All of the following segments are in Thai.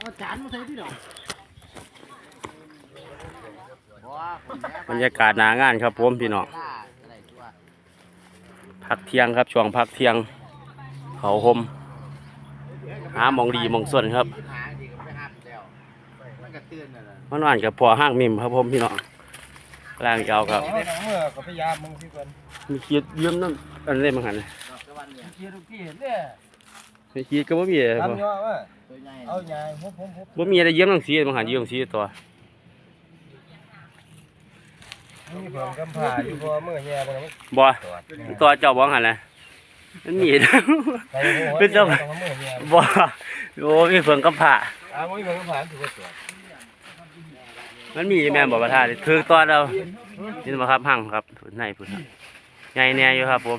เอาจานมาใส่ที่ดอบรรยากาศหนางานครับผมพี่น้องพักเที่ยงครับช่วงพักเที่ยง เขาหมหามองดีมองส่วนครับมันก็เตือนน่ะล่ะมันหวานกับพอห้างมิมครับผมพี่น้องล่างเจ้าครับมื่อก็พยายามมึงสิก่อนมีคิดยืมน้ำอันนี้มาหันดอกตะวันเนี่ย เชียร์ทุกที่เนี่ยมีคิดก็บ่มีเลยครับทำเนาะว่าตัวใหญ่เอาใหญ่ผมผมผมบ่มีอะไรยืมหนังสีมาหันยืมสีตัวนี่ผมกำผ่าอยู่พอเมื่อแย่มันบ่ตรวจตัวเจ้าบ่หันแหละมันมีใส่หัวเป็นเจ้าต้องเมื่อแย่บ่โอ้มีเพิ่งกับผ้าอ่ามึงผมกำผ่าถือว่าตรวจมันมีแม่นบ่ประทานถือตัวเรานี่บ่ครับหั่งครับในพุ่นครับใหญ่แน่อยู่ครับผม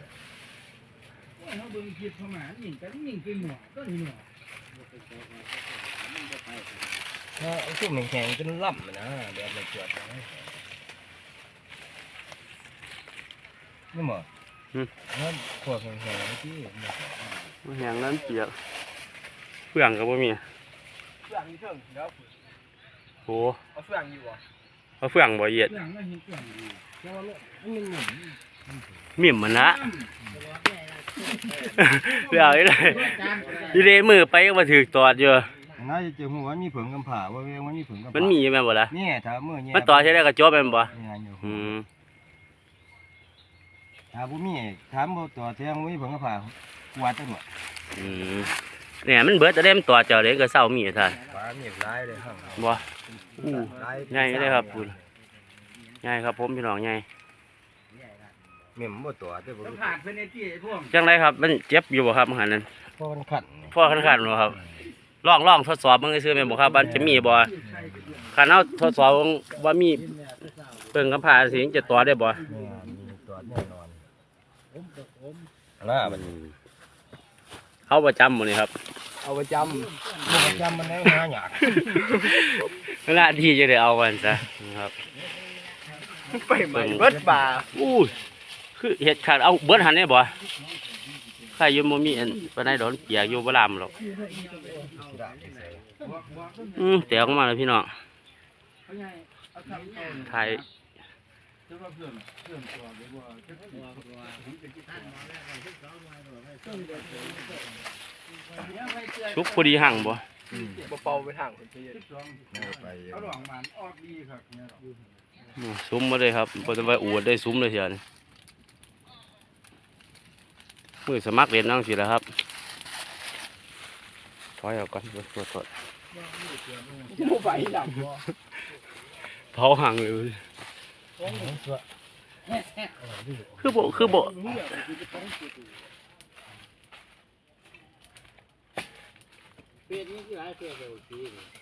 เขาเบิ่งคลิปเขามาหนิงกันหนิงเป็นหมวก็นี่หมวถ้าซุ่มแข็งๆจนล่ำนะเดี๋ยวมาตรวจนะนี่หมอนั่นขวดแข็งๆที่มันแห้งนั้นเปียกเฟื่องก็บ่มีเฟื่องนี่เถิงเดี๋ยวโอ้เอาเฟื่องอยู่บ่เอาเฟื่องบ่เหยียดเรื่องไม่เห็นเรื่องดีแล้วมันมันหมมิ่มมันนะ เรื่องอีเลยอีเลยมือไปก็มาถือตอดอยู่น่าจะเจอหัวมีผงกำผ่าว่าเวงมันมีผงกำผ่ามันมีแม่นบ่ล่ะนี่ถ้าเมื่อเนี่ยมันต่อใช้ได้ก็จบแม่นบ่งานอยู่อืมถ้าบ่มีถามบ่ต่อแทงบ่มีผงกำผ่าวัดจังหวะอืมเนี่ยมันเบิดจะได้มันต่อเจ้าเลยก็เศร้ามีท่านปลามีหลายเลยครับบ่อู้ใหญ่เลยครับคุณใหญ่ครับผมพี่น้องใหญ่เม่มบ่ตัวแต่บ่สัมรู้ผัสเป็นไอ้ที่ไอ้พวกจังไดครับมันเจ็บอยู่บ่ครับหันนั้นเพราะมันขันพ่อคันๆบ่ครับลองลองทดสอบมึงซื่อๆแม่นบ่ครับมันจะมีบ่คันเอาทดสอบว่ามีเบิ่งกำพร้าสิจะต่อได้บ่เนี่ยมีตัวแน่นอนน่ามันเขาประจำหมื้นี้ครับ เอาประจำบ่ประจำมันแน่หาหยากหน้าที่จะได้เอามันซะนะครับไปใหม่เบิดป่าอู้ย คือเห็ดขาดเอาเบิดหันได้บ่ใครอยังบ่มีอันปานใดดอกเปียกอยู่บ่ลามหรอกอืมแต่ออกมาแล้วพี่น้องเขาไงเอาทำต้นถ่ายจะว่าเพื่อนเพื่อนตัวหรือว่าจะตัวผมเป็นที่ท่านชุกพอดีหั่งบ่บ่เป่าไปทางคนที่สิบสองไปเอาหลวงมันออกดีครับเนี่ยอืมซุ้มมาเลยครับบ่ต้องไปอวดได้ซุ้มเลยเสียนี่ มือสมัครเรียนนั่งสิแล้วครับถอยออกก่อนโทษโทษโทษผู้ใบดเผาหั่งเลยคือบ่คือบ่เป็ดนี่คือหลายเป็ดเลยสีนี่